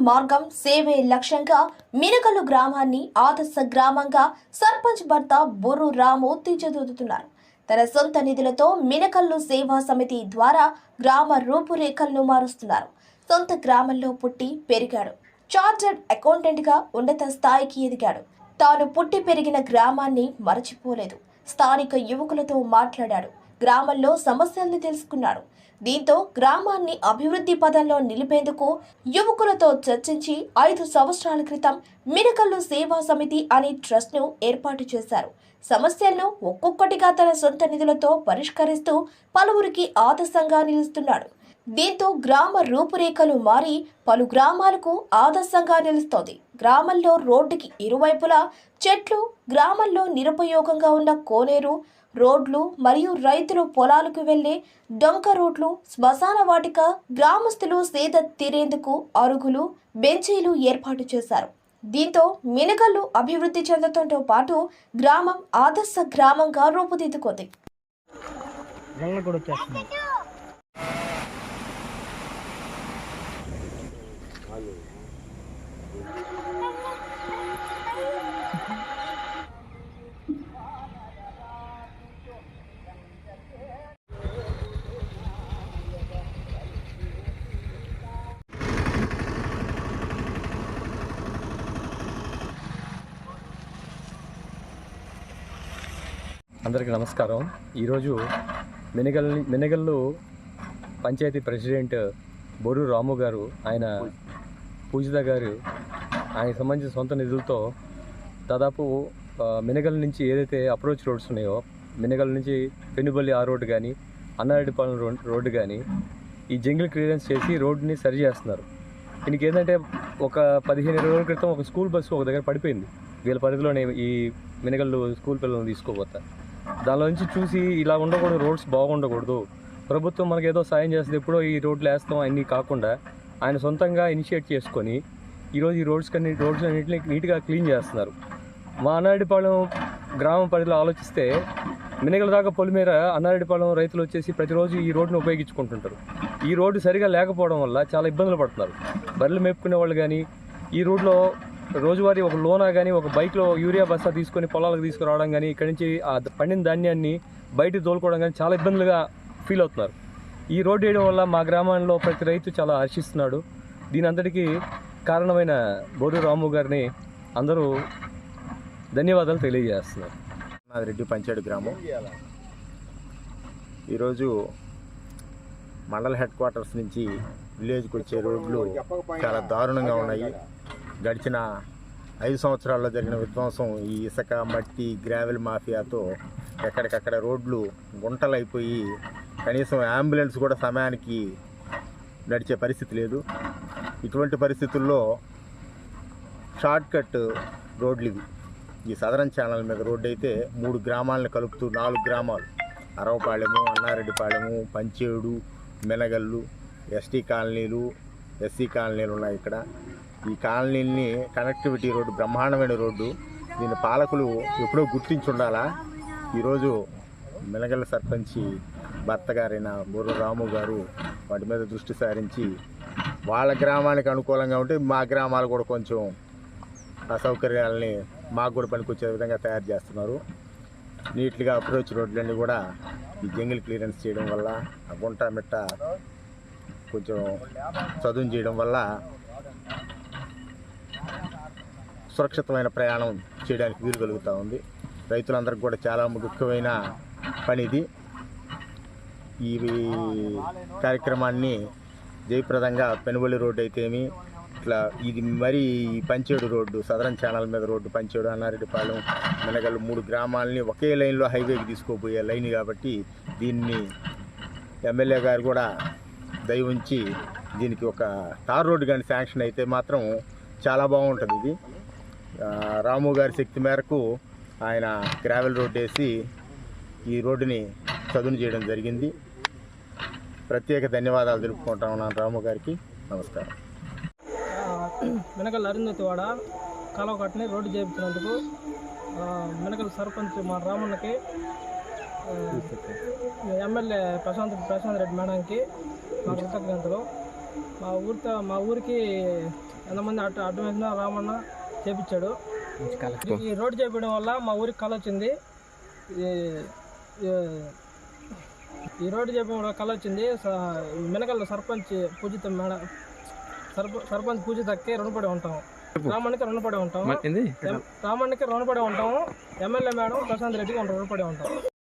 మార్గం సేవే లక్ష్యంగా మినకలు గ్రామాన్ని ఆదర్శ గ్రామంగా సర్పంచ్ భర్త బొర్రు రాము తీర్చిదిద్దుతున్నారు. తన సొంత నిధులతో మినకల్లు సేవా సమితి ద్వారా గ్రామ రూపురేఖలను మారుస్తున్నారు. సొంత గ్రామంలో పుట్టి పెరిగాడు. చార్టర్డ్ అకౌంటెంట్గా ఉన్నత స్థాయికి ఎదిగాడు. తాను పుట్టి పెరిగిన గ్రామాన్ని మరచిపోలేదు. స్థానిక యువకులతో మాట్లాడాడు. గ్రామంలో సమస్యల్ని తెలుసుకున్నాడు. దీంతో గ్రామాన్ని అభివృద్ధి పదంలో నిలిపేందుకు యువకులతో చర్చించి ఐదు సంవత్సరాల క్రితం మిరకల్లు సేవా సమితి అనే ట్రస్ట్ను ఏర్పాటు చేశారు. సమస్యలను ఒక్కొక్కటిగా తన సొంత నిధులతో పరిష్కరిస్తూ పలువురికి ఆదర్శంగా నిలుస్తున్నాడు. దీంతో గ్రామ రూపురేఖలు మారి పలు గ్రామాలకు ఆదర్శంగా నిలుస్తోంది. గ్రామంలో రోడ్డుకి ఇరువైపులా చెట్లు గ్రామంలో నిరుపయోగంగా ఉన్న కోనేరు రోడ్లు మరియు రైతులు పొలాలకు వెళ్ళే డొంక రోడ్లు శ్మశాన వాటిక గ్రామస్తులు సేద తీరేందుకు అరుగులు బెంచీలు ఏర్పాటు చేశారు దీంతో మినగల్లు అభివృద్ధి చెందడంతో పాటు గ్రామం ఆదర్శ గ్రామంగా రూపుదిద్దుకుంది Thank you. అందరికీ నమస్కారం. ఈరోజు మినగల్ మినగల్లు పంచాయతీ ప్రెసిడెంట్ బొరు రాము గారు ఆయన పూజిత గారు ఆయనకు సంబంధించిన సొంత నిధులతో దాదాపు మినగల్ నుంచి ఏదైతే అప్రోచ్ రోడ్స్ ఉన్నాయో మినగల్ నుంచి పెనుబల్లి ఆ రోడ్డు కానీ అన్నారెడ్డిపాలెం రోడ్ రోడ్డు కానీ ఈ జంగిల్ క్లియరెన్స్ చేసి రోడ్డుని సరి చేస్తున్నారు. దీనికి ఏంటంటే ఒక పదిహేను ఇరవై రోజుల క్రితం ఒక స్కూల్ బస్సు ఒక దగ్గర పడిపోయింది. వీళ్ళ పరిధిలోనే ఈ మినగళ్ళు స్కూల్ పిల్లల్ని తీసుకోబోతారు దానిలోంచి చూసి ఇలా ఉండకూడదు రోడ్స్ బాగుండకూడదు. ప్రభుత్వం మనకి ఏదో సాయం చేస్తుంది ఎప్పుడో ఈ రోడ్లు వేస్తాం అన్నీ కాకుండా ఆయన సొంతంగా ఇనిషియేట్ చేసుకొని ఈరోజు ఈ రోడ్స్ కన్నీ రోడ్స్ అన్నింటినీ నీట్గా క్లీన్ చేస్తున్నారు. మా అన్నారెడ్డిపాళెం గ్రామ పరిధిలో ఆలోచిస్తే మినగల దాకా పొలిమేర అన్నారెడ్డిపాళెం రైతులు వచ్చేసి ప్రతిరోజు ఈ రోడ్డును ఉపయోగించుకుంటుంటారు. ఈ రోడ్డు సరిగా లేకపోవడం వల్ల చాలా ఇబ్బందులు పడుతున్నారు. బర్రెలు మేపుకునే వాళ్ళు కానీ ఈ రోడ్లో రోజువారీ ఒక లోనా కానీ ఒక బైక్లో యూరియా బస్తా తీసుకొని పొలాలకు తీసుకురావడం కానీ ఇక్కడి నుంచి ఆ పండిన ధాన్యాన్ని బయటకు తోలుకోవడం కానీ చాలా ఇబ్బందులుగా ఫీల్ అవుతున్నారు. ఈ రోడ్డు వేయడం వల్ల మా గ్రామంలో ప్రతి రైతు చాలా హర్షిస్తున్నాడు. దీని అంతటికీ కారణమైన బోరు రాము గారిని అందరూ ధన్యవాదాలు తెలియజేస్తున్నారు. రెడ్డి పంచాడు గ్రామం. ఈరోజు మండల హెడ్ క్వార్టర్స్ నుంచి విలేజ్కి వచ్చే రోడ్లు చాలా దారుణంగా ఉన్నాయి. గడిచిన ఐదు సంవత్సరాల్లో జరిగిన విధ్వంసం ఈ ఇసుక మట్టి గ్రావెల్ మాఫియాతో ఎక్కడికక్కడ రోడ్లు గుంటలైపోయి కనీసం అంబులెన్స్ కూడా సమయానికి నడిచే పరిస్థితి లేదు. ఇటువంటి పరిస్థితుల్లో షార్ట్కట్ రోడ్లు ఇవి ఈ సదరన్ ఛానల్ మీద రోడ్డు అయితే మూడు గ్రామాలను కలుపుతూ నాలుగు గ్రామాలు. అరవపాళెము అన్నారెడ్డిపాళెము పంచేడు మెనగల్లు ఎస్టీ కాలనీలు ఎస్సీ కాలనీలు ఉన్నాయి ఇక్కడ. ఈ కాలనీల్ని కనెక్టివిటీ రోడ్డు బ్రహ్మాండమైన రోడ్డు. దీని పాలకులు ఎప్పుడో గుర్తించి ఉండాలా ఈరోజు మెనగల్ల సర్పంచి భర్త గారైన బుర్ర రాము గారు వాటి మీద దృష్టి సారించి వాళ్ళ గ్రామానికి అనుకూలంగా ఉంటే మా గ్రామాలు కూడా కొంచెం అసౌకర్యాలని మాకు కూడా పనికొచ్చే విధంగా తయారు చేస్తున్నారు. నీట్గా అప్రోచ్ రోడ్లన్నీ కూడా ఈ జంగిల్ క్లియరెన్స్ చేయడం వల్ల ఆ గుంట మిట్ట కొంచెం చదువు చేయడం వల్ల సురక్షితమైన ప్రయాణం చేయడానికి వీలు కలుగుతూ ఉంది. రైతులందరికీ కూడా చాలా ముఖ్యమైన పని ఇది. ఈ కార్యక్రమాన్ని జయప్రదంగా పెనుబలి రోడ్డు అయితేమి ఇట్లా ఇది మరి ఈ పంచేడు రోడ్డు సదరన్ ఛానల్ మీద రోడ్డు పంచేడు అన్నారెడ్డిపాలెం మెనగల్ మూడు గ్రామాలని ఒకే లైన్లో హైవేకి తీసుకోబోయే లైన్ కాబట్టి దీన్ని ఎమ్మెల్యే గారు కూడా దయ ఉంచి దీనికి ఒక తార్ రోడ్డు కానీ శాంక్షన్ అయితే మాత్రం చాలా బాగుంటుంది ఇది. రాము గారి శక్తి మేరకు ఆయన గ్రావెల్ రోడ్ వేసి ఈ రోడ్డుని చదును చేయడం జరిగింది. ప్రత్యేక ధన్యవాదాలు తెలుపుకుంటా ఉన్నాను రాము గారికి. నమస్కారం. మినకల్ అరుంధతివాడ కాలువ రోడ్డు చేయించినందుకు ఆ, మినకల్ సర్పంచ్ మా రామన్నకి ఎమ్మెల్యే ప్రశాంత్ ప్రశాంత్ రెడ్డి మేడంకి మా కృతజ్ఞతలు. మా ఊరితో మా ఊరికి ఎంతమంది అడ్డు అడ్డు వేసిన రామన్న చేపించాడు. ఈ రోడ్డు చేపించడం వల్ల మా ఊరికి కళ వచ్చింది. ఈ- రోడ్డు చేపించడం వల్ల కళ వచ్చింది. మినకల్ సర్పంచ్ పూజిత మేడ సర్ప సర్పంచ్ పూజితకి రుణపడి ఉంటాం. రామన్నకి రుణపడి ఉంటాం. రామన్నకి రుణపడి ఉంటాము. ఎమ్మెల్యే మేడం ప్రశాంత్ రెడ్డికి రుణపడి ఉంటాం.